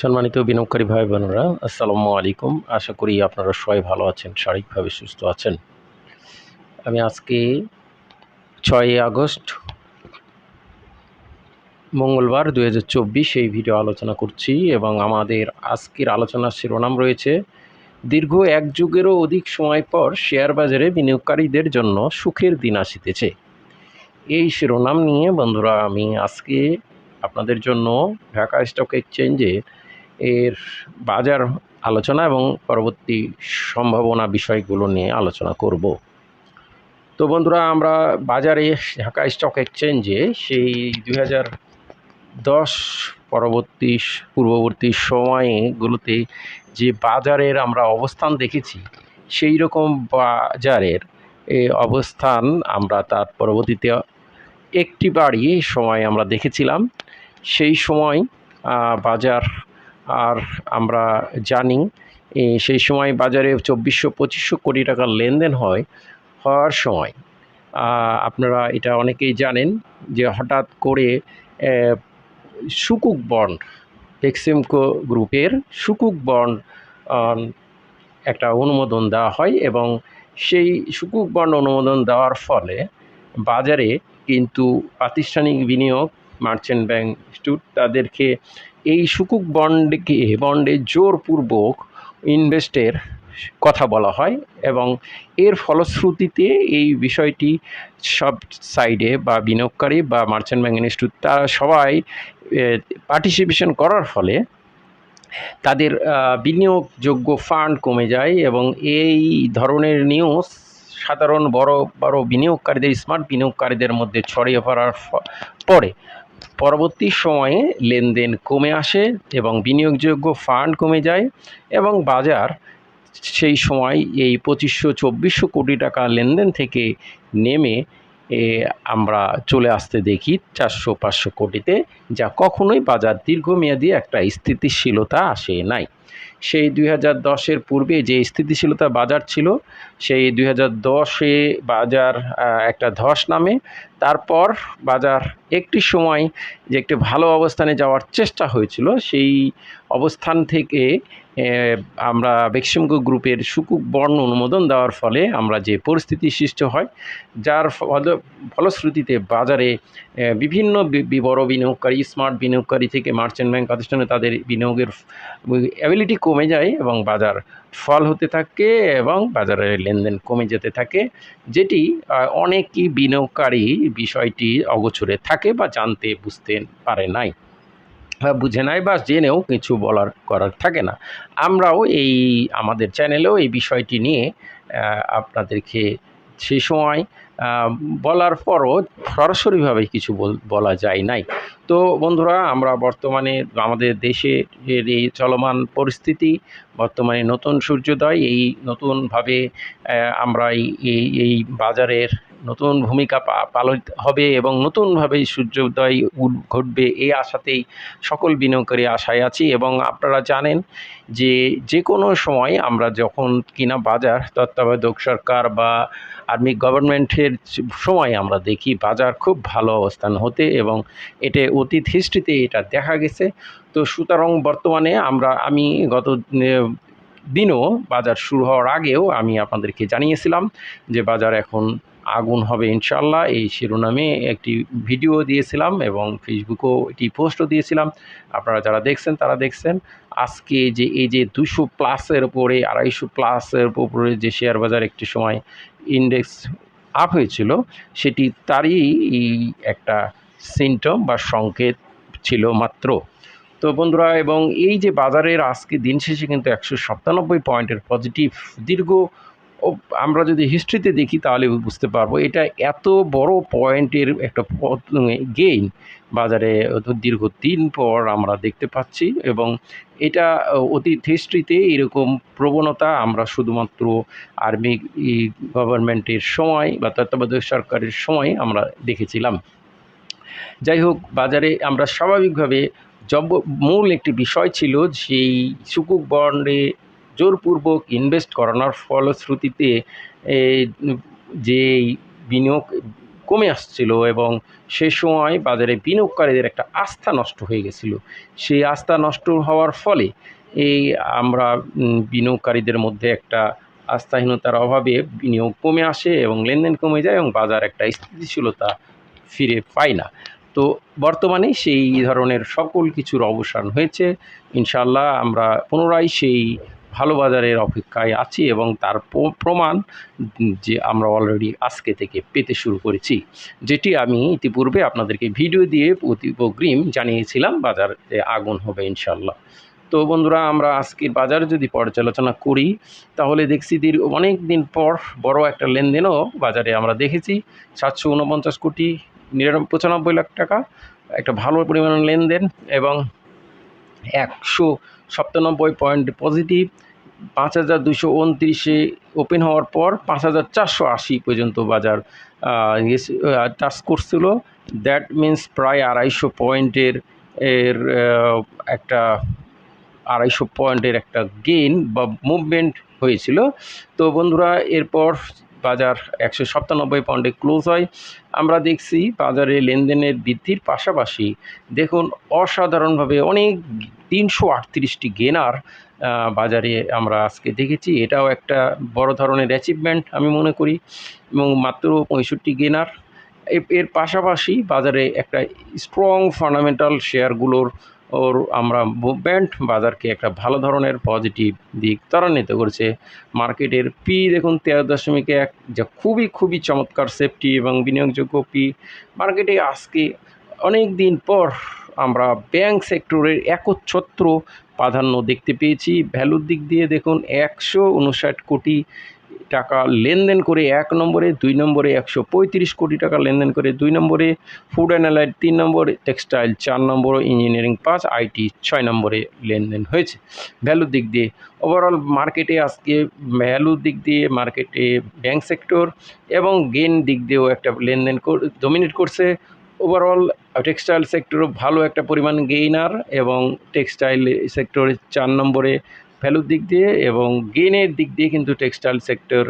সম্মানিত বিনিয়োগকারী ভাই বোনেরা, আসসালামু আলাইকুম। আশা করি আপনারা সবাই ভালো আছেন, শারীরিকভাবে সুস্থ আছেন। আমি আজকে ছয়ই আগস্ট, মঙ্গলবার দু হাজার চব্বিশ এই ভিডিও আলোচনা করছি এবং আমাদের আজকের আলোচনার শিরোনাম রয়েছে, দীর্ঘ এক যুগেরও অধিক সময় পর শেয়ার বাজারে বিনিয়োগকারীদের জন্য সুখের দিন আসিতেছে। এই শিরোনাম নিয়ে বন্ধুরা, আমি আজকে আপনাদের জন্য ঢাকা স্টক এক্সচেঞ্জে এর বাজার আলোচনা এবং পরবর্তী সম্ভাবনা বিষয়গুলো নিয়ে আলোচনা করব। তো বন্ধুরা, আমরা বাজারে ঢাকা স্টক এক্সচেঞ্জে সেই দুই দশ পরবর্তী পূর্ববর্তী সময়গুলোতে যে বাজারের আমরা অবস্থান দেখেছি, সেই রকম বাজারের অবস্থান আমরা তার পরবর্তীতে একটি বাড়ি সময় আমরা দেখেছিলাম। সেই সময় বাজার আর আমরা জানি সেই সময় বাজারে চব্বিশশো, পঁচিশশো কোটি টাকার লেনদেন হয়, হওয়ার সময়। আপনারা এটা অনেকেই জানেন যে হঠাৎ করে সুকুক বন্ড এক্সিমকো গ্রুপের সুকুক বন্ড একটা অনুমোদন দেওয়া হয় এবং সেই সুকুক বন্ড অনুমোদন দেওয়ার ফলে বাজারে কিন্তু প্রাতিষ্ঠানিক বিনিয়োগ, মার্চেন্ট ব্যাংক তাদেরকে এই সুকুক বন্ডকে, বন্ডে জোরপূর্বক ইনভেস্টের কথা বলা হয় এবং এর ফলশ্রুতিতে এই বিষয়টি সব সাইডে বা বিনিয়োগকারী বা মার্চেন্ট ব্যাংক ইনস্টিটিউট তারা সবাই পার্টিসিপেশন করার ফলে তাদের বিনিয়োগযোগ্য ফান্ড কমে যায় এবং এই ধরনের নিউজ সাধারণ বড় বড় বিনিয়োগকারীদের স্মার্ট বিনিয়োগকারীদের মধ্যে ছড়িয়ে পড়ার পরে পরবর্তী সময়ে লেনদেন কমে আসে এবং বিনিয়োগযোগ্য ফান্ড কমে যায় এবং বাজার সেই সময় এই পঁচিশশো, চব্বিশশো কোটি টাকা লেনদেন থেকে নেমে আমরা চলে আসতে দেখি চারশো, পাঁচশো কোটিতে, যা কখনোই বাজার দীর্ঘমেয়াদী একটা স্থিতিশীলতা আসে নাই। সেই দুই হাজার দশের পূর্বে যে স্থিতিশীলতা বাজার ছিল, সেই দুই হাজার দশে বাজার একটা ধস নামে। তারপর বাজার একটি সময় যে একটি ভালো অবস্থানে যাওয়ার চেষ্টা হয়েছিল, সেই অবস্থান থেকে আমরা বেক্সিমকো গ্রুপের সুকুক বর্ণ অনুমোদন দেওয়ার ফলে আমরা যে পরিস্থিতি সৃষ্টি হয়, যার ফল- ফলশ্রুতিতে বাজারে বিভিন্ন বড় বিনিয়োগকারী, স্মার্ট বিনিয়োগকারী থেকে মার্চেন্ট ব্যাংক প্রতিষ্ঠানে তাদের বিনিয়োগের অ্যাবিলিটি কমে যায় এবং বাজার ফল হতে থাকে এবং বাজারের লেনদেন কমে যেতে থাকে, যেটি অনেকই বিনিয়োগকারী বিষয়টি অগোচরে থাকে বা জানতে বুঝতে পারে নাই। বা বুঝে নাই বা জেনেও কিছু বলার করার থাকে না। আমরাও এই, আমাদের চ্যানেলেও এই বিষয়টি নিয়ে আপনাদেরকে সে সময় বলার পরও সরাসরিভাবে কিছু বল- যায় নাই। তো বন্ধুরা, আমরা বর্তমানে আমাদের দেশে এই চলমান পরিস্থিতি, বর্তমানে নতুন সূর্যোদয়, এই নতুনভাবে আমরা এই এই বাজারের নতুন ভূমিকা পালিত হবে এবং নতুনভাবে সূর্যোদয় ঘটবে এই আশাতেই সকল বিনিয়োগকারী আশায় আছি এবং আপনারা জানেন যে যে কোনো সময় আমরা যখন কিনা বাজার, তত্ত্বাবধায়ক সরকার বা আর্মি গভর্নমেন্টের সময় আমরা দেখি বাজার খুব ভালো অবস্থান হতে এবং এটা অতীত হিস্ট্রিতে এটা দেখা গেছে। তো সুতরাং বর্তমানে আমরা, আমি গত দিনও বাজার শুরু হওয়ার আগেও আমি আপনাদেরকে জানিয়েছিলাম যে বাজার এখন আগুন হবে ইনশাল্লাহ এই শিরোনামে একটি ভিডিও দিয়েছিলাম এবং ফেসবুকেও এটি পোস্টও দিয়েছিলাম। আপনারা যারা দেখছেন, তারা দেখছেন। আজকে যে এই যে দুশো প্লাসের উপরে, আড়াইশো প্লাসের উপরে যে শেয়ার বাজার একটি সময় ইন্ডেক্স আপ হয়েছিল, সেটি তারই একটা সিমটম বা সংকেত ছিল মাত্র। তো বন্ধুরা, এবং এই যে বাজারের আজকে দিন শেষে কিন্তু একশো সাতানব্বই পয়েন্টের পজিটিভ দীর্ঘ আমরা যদি হিস্ট্রিতে দেখি তাহলে বুঝতে পারব এটা এত বড় পয়েন্টের একটা গেইন বাজারে দীর্ঘ দিন পর আমরা দেখতে পাচ্ছি এবং এটা অতীত হিস্ট্রিতে এরকম প্রবণতা আমরা শুধুমাত্র আর্মি গভর্নমেন্টের সময় বা তত্ত্বাবধায়ক সরকারের সময় আমরা দেখেছিলাম। যাই হোক, বাজারে আমরা স্বাভাবিকভাবে জব মূল একটি বিষয় ছিল সেই সুকুক বন্ডে জোরপূর্বক ইনভেস্ট করানোর ফলশ্রুতিতে যে বিনিয়োগ কমে আসছিল এবং সে সময় বাজারে বিনিয়োগকারীদের একটা আস্থা নষ্ট হয়ে গেছিল। সেই আস্থা নষ্ট হওয়ার ফলে এই আমরা বিনিয়োগকারীদের মধ্যে একটা আস্থাহীনতার অভাবে বিনিয়োগ কমে আসে এবং লেনদেন কমে যায় এবং বাজার একটা স্থিতিশীলতা ফিরে পায় না। তো বর্তমানে সেই ধরনের সকল কিছুর অবসান হয়েছে। ইনশাল্লাহ আমরা পুনরায় সেই ভালো বাজারের অপেক্ষায় আছি এবং তার প্রমাণ যে আমরা অলরেডি আজকে থেকে পেতে শুরু করেছি, যেটি আমি ইতিপূর্বে আপনাদেরকে ভিডিও দিয়ে অগ্রিম জানিয়েছিলাম বাজারে আগুন হবে ইনশাল্লাহ তো বন্ধুরা, আমরা আজকের বাজার যদি পর্যালোচনা করি, তাহলে দেখছি দীর্ঘ অনেক দিন পর বড় একটা লেনদেনও বাজারে আমরা দেখেছি। সাতশো উনপঞ্চাশ কোটি নিরানব্বই, পঁচানব্বই লাখ টাকা, একটা ভালো পরিমাণ লেনদেন এবং একশো সাতানব্বই পয়েন্ট পজিটিভ। পাঁচ হাজার দুশো উনত্রিশে ওপেন হওয়ার পর পাঁচ হাজার চারশো আশি পর্যন্ত বাজার টাচ করছিল। দ্যাট মিন্স প্রায় আড়াইশো পয়েন্টের, এর একটা আড়াইশো পয়েন্টের একটা গেইন বা মুভমেন্ট হয়েছিল। তো বন্ধুরা, এরপর বাজার একশো সাতানব্বই পয়েন্টে ক্লোজ হয়। আমরা দেখছি বাজারে লেনদেনের বৃদ্ধির পাশাপাশি দেখুন, অসাধারণভাবে অনেক তিনশো আটত্রিশটি গেনার বাজারে আমরা আজকে দেখেছি। এটাও একটা বড় ধরনের অ্যাচিভমেন্ট আমি মনে করি। এবং মাত্র পঁয়ষট্টি গেনার এর পাশাপাশি বাজারে একটা স্ট্রং ফান্ডামেন্টাল শেয়ারগুলোর ওর আমরা মুভমেন্ট বাজারকে একটা ভালো ধরনের পজিটিভ দিক ত্বরান্বিত করেছে। মার্কেটের পি দেখুন, তেরো দশমিক এক, যা খুবই খুবই চমৎকার সেফটি এবং বিনিয়োগযোগ্য পি মার্কেটে আজকে অনেক দিন পর আমরা ব্যাংক সেক্টরের একচ্ছত্র প্রাধান্য দেখতে পেয়েছি। ভ্যালুর দিক দিয়ে দেখুন, একশো উনষাট কোটি টাকা লেনদেন করে এক নম্বরে, দুই নম্বরে একশো পঁয়ত্রিশ কোটি টাকা লেনদেন করে, দুই নম্বরে ফুড অ্যান্ড অ্যালাইড তিন নম্বরে টেক্সটাইল চার নম্বরে ইঞ্জিনিয়ারিং পাঁচ আইটি ছয় নম্বরে লেনদেন হয়েছে। ভ্যালুর দিক দিয়ে ওভারঅল মার্কেটে আজকে ভ্যালুর দিক দিয়ে মার্কেটে ব্যাংক সেক্টর এবং গেন দিক দিয়েও একটা লেনদেন ডমিনেট করছে। ওভারঅল টেক্সটাইল সেক্টরও ভালো একটা পরিমাণ গেইনার এবং টেক্সটাইল সেক্টরে চার নম্বরে ভ্যালুর দিক দিয়ে এবং গেনের দিক দিয়ে কিন্তু টেক্সটাইল সেক্টর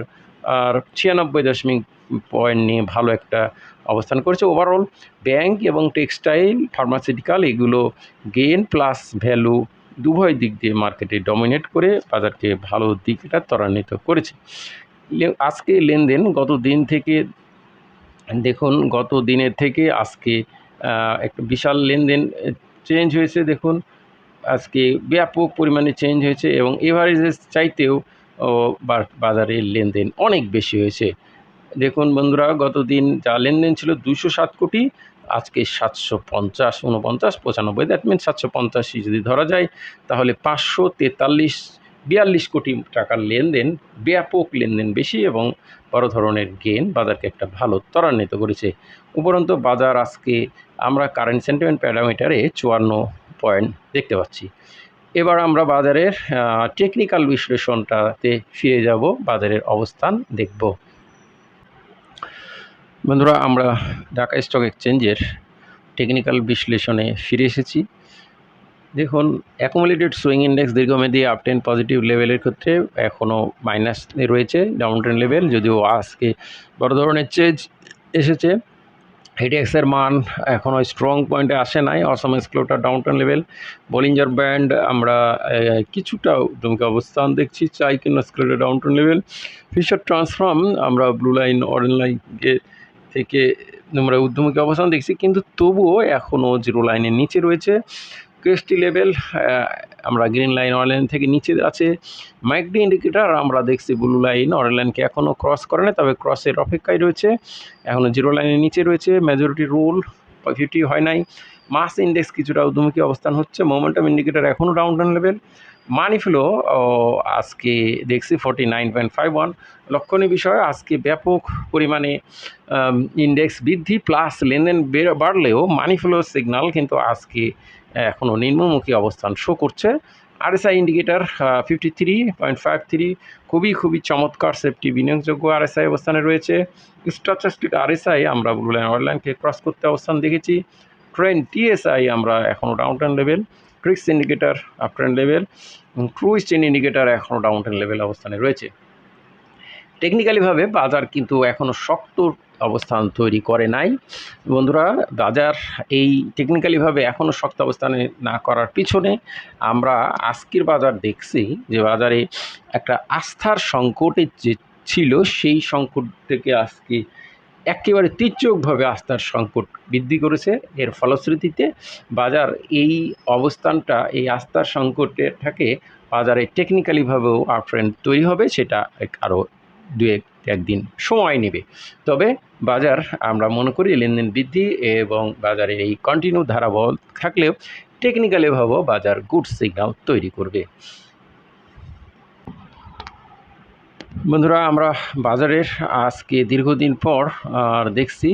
আর ছিয়ানব্বই দশমিক পয়েন্ট নিয়ে ভালো একটা অবস্থান করেছে। ওভারঅল ব্যাংক এবং টেক্সটাইল ফার্মাসিউটিক্যাল এগুলো গেন প্লাস ভ্যালু উভয় দিক দিয়ে মার্কেটে ডমিনেট করে বাজারকে ভালো দিকটা ত্বরান্বিত করেছে। আজকে লেনদেন গত দিন থেকে, দেখুন গত দিনের থেকে আজকে একটা বিশাল লেনদেন চেঞ্জ হয়েছে, দেখুন। আজকে ব্যাপক পরিমাণে চেঞ্জ হয়েছে এবং এভারেজের চাইতেও ও, বা- বাজারে লেনদেন অনেক বেশি হয়েছে। দেখুন বন্ধুরা গত দিন যা লেনদেন ছিল দুশো সাত কোটি আজকে সাতশো পঞ্চাশ উনপঞ্চাশ পঁচানব্বই দ্যাট মিন সাতশো পঞ্চাশি যদি ধরা যায় তাহলে পাঁচশো তেতাল্লিশ বিয়াল্লিশ কোটি টাকার লেনদেন ব্যাপক লেনদেন বেশি এবং বড় ধরনের গেন বাজারকে একটা ভালো ত্বরান্বিত করেছে। উপরন্ত বাজার আজকে আমরা কারেন্ট সেন্টিমেন্ট প্যারামিটারে চুয়ান্ন পয়েন্ট দেখতে পাচ্ছি। এবার আমরা বাজারের টেকনিক্যাল বিশ্লেষণটাতে ফিরে যাব, বাজারের অবস্থান দেখব। বন্ধুরা, আমরা ঢাকা স্টক এক্সচেঞ্জের টেকনিক্যাল বিশ্লেষণে ফিরে এসেছি। দেখুন অ্যাকুমুলেটেড সুইং ইন্ডেক্স দীর্ঘমেয়াদী আপ টেন পজিটিভ লেভেলের ক্ষেত্রে এখনও মাইনাস রয়েছে ডাউন ট্রেন লেভেল যদিও আজকে বড় ধরনের চেঞ্জ এসেছে। হেডিএক্সের মান এখনও স্ট্রং পয়েন্টে আসে নাই। অসম স্কুলটা ডাউনটাউন লেভেল বলিঞ্জার ব্যান্ড আমরা কিছুটা উদ্যমকে অবস্থান দেখছি চাই কিনা স্ক্লোটার ডাউনটাউন লেভেল ফিশার ট্রান্সফর্ম আমরা ব্লু লাইন অরেঞ্জ লাইন থেকে আমরা ঊর্ধ্বমুখী অবস্থান দেখছি, কিন্তু তবুও এখনও জিরো লাইনের নিচে রয়েছে। কেএসটি লেভেল আমরা গ্রিন লাইন অরেঞ্জ থেকে নিচে আছে। মাইকডি ইন্ডিকেটার আমরা দেখছি ব্লু লাইন অরেঞ্জ লাইনকে এখনও ক্রস করে না তবে ক্রসের অপেক্ষায় রয়েছে। এখনও জিরো লাইনের নিচে রয়েছে মেজরিটি রুল ফিফটি হয় নাই। মাস ইন্ডেক্স কিছুটা ঊর্ধ্বমুখী অবস্থান হচ্ছে মোমেন্টাম ইন্ডিকেটার এখনও down down level money flow আজকে দেখছি forty nine point five one লক্ষণীয় বিষয়, আজকে ব্যাপক পরিমাণে ইন্ডেক্স বৃদ্ধি প্লাস লেনদেন বাড়লেও মানি ফ্লো সিগন্যাল কিন্তু আজকে এখনও নিম্নমুখী অবস্থান শো করছে। RSI indicator fifty three point five three খুবই খুবই চমৎকার সেফটি বিনিয়োগযোগ্য আরএসআই অবস্থানে রয়েছে। স্ট্রাচাস্টিক আরএসআই আমরা ব্লু লাইন অনলাইনকে ক্রস করতে অবস্থান দেখেছি। ট্রেন টিএসআই আমরা এখনও down ten level trix indicator up trend level cruise chain indicator এখনও ডাউন টেন লেভেল অবস্থানে রয়েছে। টেকনিক্যালিভাবে বাজার কিন্তু এখনও শক্ত অবস্থান তৈরি করে নাই। বন্ধুরা, বাজার এই টেকনিক্যালিভাবে এখনও শক্ত অবস্থানে না করার পিছনে আমরা আজকের বাজার দেখছি যে বাজারে একটা আস্থার সংকটে যে ছিল, সেই সংকট থেকে আজকে একেবারে তীর্যকভাবে আস্থার সংকট বৃদ্ধি করেছে। এর ফলশ্রুতিতে বাজার এই অবস্থানটা, এই আস্থার সংকটটাকে বাজারে টেকনিক্যালিভাবেও আপট্রেন্ড তৈরি হবে, সেটা আরও দু এক একদিন সময় নেবে। তবে বাজার আমরা মনে করি লেনদেন বৃদ্ধি এবং বাজারে এই কন্টিনিউ ধারা বল থাকলেও টেকনিক্যালিভাবেও বাজার গুড সিগন্যাল তৈরি করবে। বন্ধুরা, আমরা বাজারের আজকে দীর্ঘদিন পর, আর দেখছি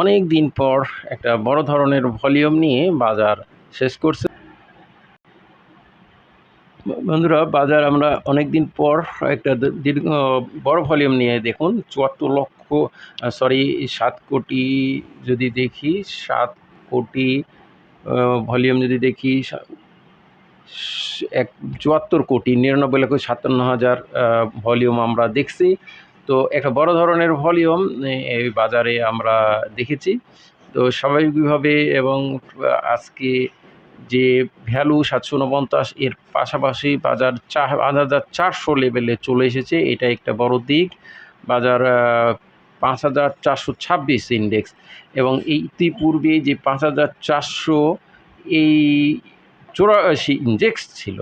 অনেক দিন পর একটা বড় ধরনের ভলিউম নিয়ে বাজার শেষ করছে। বন্ধুরা, বাজার আমরা অনেক দিন পর একটা দীর্ঘ, বড় ভলিউম নিয়ে দেখুন। চুয়াত্তর লক্ষ সরি সাত কোটি যদি দেখি, সাত কোটি ভলিউম যদি দেখি এক, চুয়াত্তর কোটি, নিরানব্বই লক্ষ সাতান্ন হাজার ভলিউম আমরা দেখছি। তো একটা বড় ধরনের ভলিউম এই বাজারে আমরা দেখেছি। তো স্বাভাবিকভাবে এবং আজকে যে ভ্যালু সাতশো উনপঞ্চাশ, এর পাশাপাশি বাজার চার হাজার চারশো লেভেলে চলে এসেছে। এটা একটা বড় দিক। বাজার পাঁচ হাজার চারশো ছাব্বিশ ইন্ডেক্স এবং এই ইতিপূর্বে যে পাঁচ হাজার চারশো এই চুরাশি ইন্ডেক্স ছিল।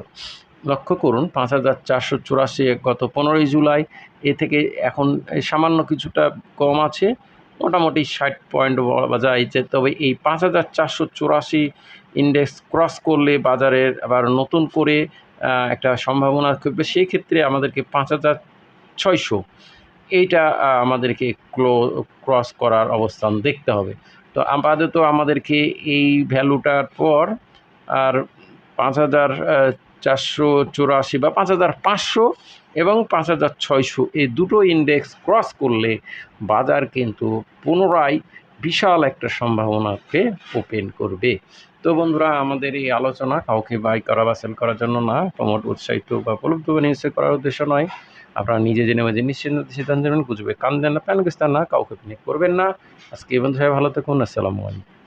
লক্ষ্য করুন, পাঁচ হাজার চারশো চুরাশি গত পনেরোই জুলাই, এ থেকে এখন সামান্য কিছুটা কম আছে। মোটামুটি ষাট পয়েন্ট যে, তবে এই পাঁচ হাজার চারশো চুরাশি ইন্ডেক্স ক্রস করলে বাজারের আবার নতুন করে একটা সম্ভাবনা থাকবে। সেই ক্ষেত্রে আমাদেরকে পাঁচ হাজার ছয়শো এইটা আমাদেরকে ক্লো ক্রস করার অবস্থান দেখতে হবে। তো আপাতত আমাদেরকে এই ভ্যালুটার পর আর পাঁচ হাজার চারশো চুরাশি বা পাঁচ হাজার পাঁচশো এবং পাঁচ হাজার ছয়শো এই দুটো ইন্ডেক্স ক্রস করলে বাজার কিন্তু পুনরায় বিশাল একটা সম্ভাবনাকে ওপেন করবে। তো বন্ধুরা, আমাদের এই আলোচনা কাউকে বাই করা বা সেল করার জন্য না প্রমোট উৎসাহিত বা উপলব্ধ নিশ্চয় করার উদ্দেশ্য নয়। আপনারা নিজে জেনে বুঝে নিশ্চিন্ত সিদ্ধান্ত নেবেন বুঝবে কান দেন না, প্যান না, কাউকে আপনি করবেন না। আজকে এই বন্ধু ভালো থাকুন, আসসালামু আলাইকুম।